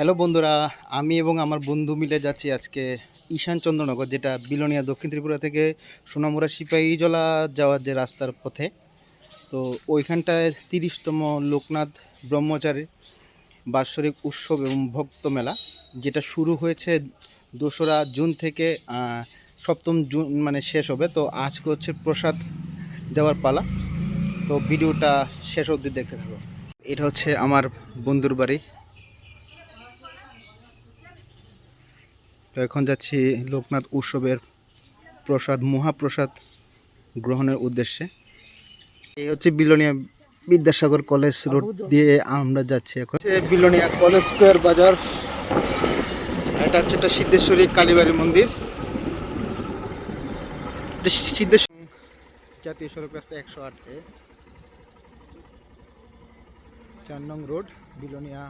Hello বন্ধুরা, আমি এবং আমার বন্ধু মিলে যাচ্ছি আজকে ঈশান চন্দ্রনগর, যেটা বিলোনিয়া দক্ষিণ ত্রিপুরা থেকে সোনামুড়া সিপাহীজলা যাওয়ার যে রাস্তার পথে। তো ওইখানটায় তিরিশতম লোকনাথ ব্রহ্মচারী বাৎসরিক উৎসব এবং ভক্ত মেলা, যেটা শুরু হয়েছে দোসরা জুন থেকে সপ্তম জুন মানে শেষ হবে। তো আজকে হচ্ছে প্রসাদ দেওয়ার পালা। তো ভিডিওটা শেষ অবধি দেখতে থাকো। এটা হচ্ছে আমার বন্ধুর বাড়ি তো এখন যাচ্ছি লোকনাথ উৎসবের প্রসাদ, মহাপ্রসাদ গ্রহণের উদ্দেশ্যে। এই হচ্ছে বিলোনিয়া বিদ্যাসাগর কলেজ রোড দিয়ে আমরা যাচ্ছি এখন। বিলোনিয়া কলেজ স্কোয়ার বাজার। এটা হচ্ছে একটা সিদ্ধেশ্বরী কালীবাড়ি মন্দির। সিদ্ধেশ্বর জাতীয় সড়ক রাস্তা একশো আটে চার নং রোড, বিলোনিয়া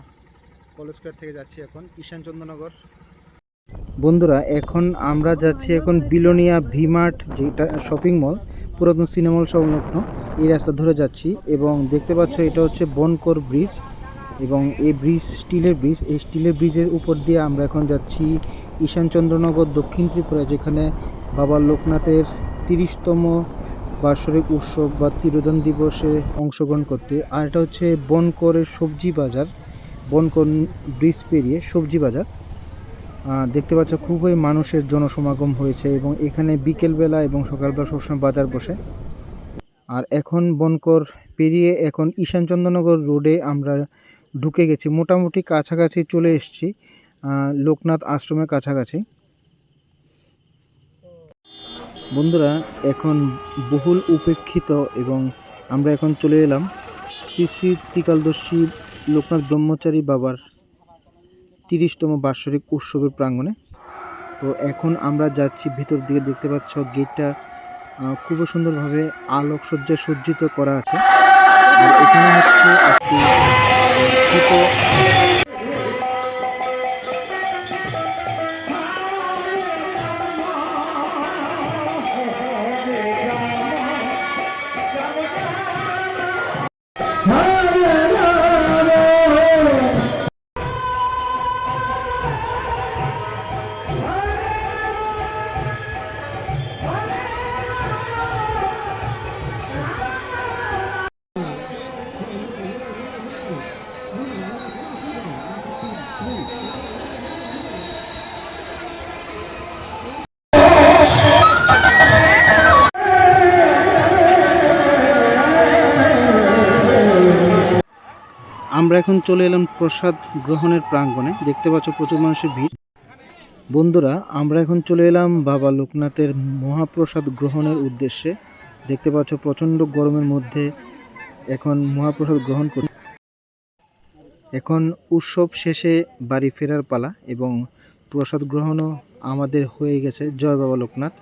কলেজ স্কোয়ার থেকে যাচ্ছি এখন। ঈশান চন্দ্রনগর। বন্ধুরা, এখন আমরা যাচ্ছি এখন বিলোনিয়া ভিমার্ট যেটা শপিং মল পুরাতন সিনেমল সংলগ্ন। এই রাস্তা ধরে যাচ্ছি এবং দেখতে পাচ্ছ এটা হচ্ছে বনকর ব্রিজ এবং এই ব্রিজ স্টিলের ব্রিজ এই স্টিলের ব্রিজের উপর দিয়ে আমরা এখন যাচ্ছি ঈশানচন্দ্রনগর দক্ষিণ ত্রিপুরা, যেখানে বাবা লোকনাথের তিরিশতম বাৎসরিক উৎসব বা তিরোধান দিবসে অংশগ্রহণ করতে। আর এটা হচ্ছে বনকরের সবজি বাজার, বনকর ব্রিজ পেরিয়ে সবজি বাজার। দেখতে পাচ্ছ খুবই মানুষের জনসমাগম হয়েছে এবং এখানে বিকেলবেলা এবং সকালবেলা সবসময় বাজার বসে। আর এখন বনকর পেরিয়ে এখন ঈশানচন্দ্রনগর রোডে আমরা ঢুকে গেছি। মোটামুটি কাছাকাছি চলে এসেছি লোকনাথ আশ্রমের কাছাকাছি। বন্ধুরা, এখন বহুল উপেক্ষিত এবং আমরা এখন চলে এলাম শ্রী শ্রী ত্রিকালদর্শী লোকনাথ ব্রহ্মচারী বাবার তিরিশতম বাৎসরিক উৎসবের প্রাঙ্গণে। তো এখন আমরা যাচ্ছি, ভিতর দিকে দেখতে পাচ্ছ গেটটা খুব সুন্দরভাবে আলোকসজ্জা সজ্জিত করা আছে। আর এখানে হচ্ছে আমরা এখন চলে এলাম প্রসাদ গ্রহণের প্রাঙ্গণে। দেখতে পাচ্ছ প্রচুর মানুষের ভিড়। বন্ধুরা, আমরা এখন চলে এলাম বাবা লোকনাথের মহাপ্রসাদ গ্রহণের উদ্দেশ্যে। দেখতে পাচ্ছ প্রচণ্ড গরমের মধ্যে এখন মহাপ্রসাদ গ্রহণ করি এখন উৎসব শেষে বাড়ি ফেরার পালা এবং প্রসাদ গ্রহণও আমাদের হয়ে গেছে। জয় বাবা লোকনাথ।